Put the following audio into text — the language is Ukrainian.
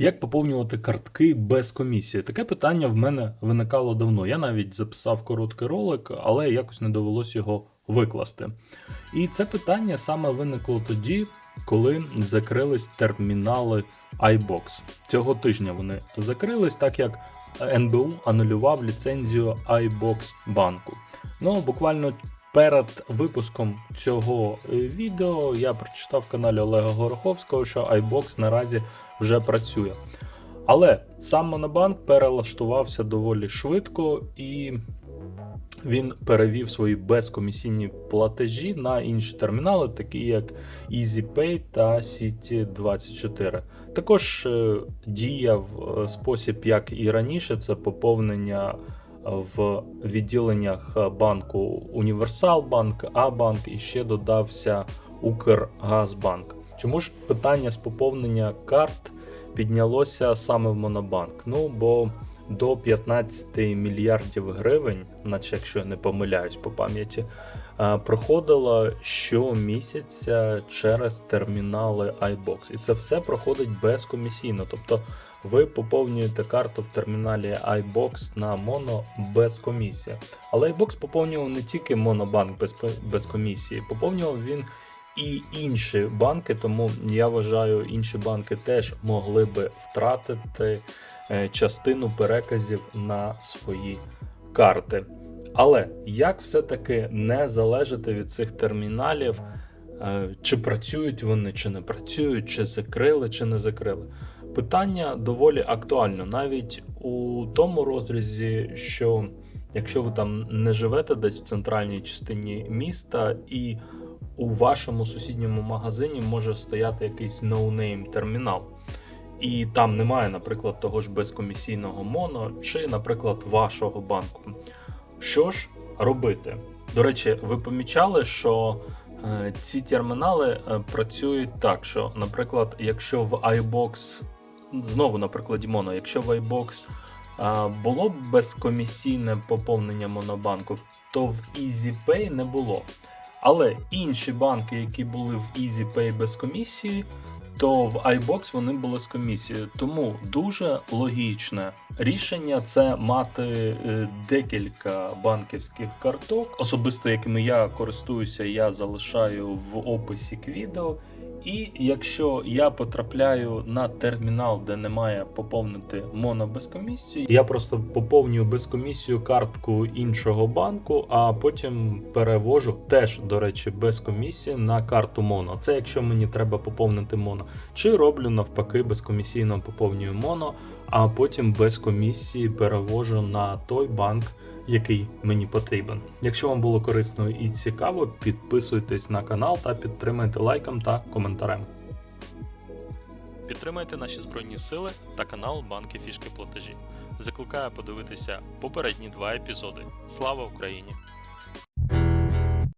Як поповнювати картки без комісії? Таке питання в мене виникало давно. Я навіть записав короткий ролик, але якось не довелось його викласти. І це питання саме виникло тоді, коли закрились термінали iBox. Цього тижня вони закрились, так як НБУ анулював ліцензію iBox банку. Ну, буквально перед випуском цього е, відео я прочитав в каналі Олега Гороховського, що iBox наразі вже працює. Але сам Монобанк перелаштувався доволі швидко і він перевів свої безкомісійні платежі на інші термінали, такі як EasyPay та City24. Також е, діяв е, спосіб, як і раніше, це поповнення в відділеннях банку Універсалбанк, Абанк і ще додався Укргазбанк. Чому ж питання з поповнення карт піднялося саме в Монобанк? Ну бо до 15 мільярдів гривень, наче якщо я не помиляюсь по пам'яті, е, проходило щомісяця через термінали iBox. І це все проходить безкомісійно. Тобто ви поповнюєте карту в терміналі iBox на моно без комісії. Але iBox поповнював не тільки монобанк без, без комісії, поповнював він. І інші банки, тому я вважаю, інші банки теж могли би втратити е, частину переказів на свої карти. Але як все-таки не залежати від цих терміналів, е, чи працюють вони, чи не працюють, чи закрили, чи не закрили? Питання доволі актуально, навіть у тому розрізі, що якщо ви там не живете десь в центральній частині міста і у вашому сусідньому магазині може стояти якийсь ноунейм термінал. І там немає, наприклад, того ж безкомісійного моно, чи, наприклад, вашого банку. Що ж робити? До речі, ви помічали, що е, ці термінали е, працюють так, що, наприклад, якщо в iBox, знову на прикладі моно, якщо в iBox е, було безкомісійне поповнення монобанку, то в EasyPay не було. Але інші банки, які були в EasyPay без комісії, то в iBox вони були з комісією. Тому дуже логічне рішення це мати е, декілька банківських карток, особисто якими я користуюся, я залишаю в описі к відео. І якщо я потрапляю на термінал, де немає поповнити моно без комісії, я просто поповнюю без комісію картку іншого банку, а потім перевожу теж, до речі, без комісії на карту моно. Це якщо мені треба поповнити моно. Чи роблю навпаки безкомісійно поповнюю моно, а потім без комісії перевожу на той банк, який мені потрібен. Якщо вам було корисно і цікаво, підписуйтесь на канал та підтримайте лайком та коментарем. Підтримайте наші збройні сили та канал Банки Фішки Платежі. Закликаю подивитися попередні два епізоди. Слава Україні!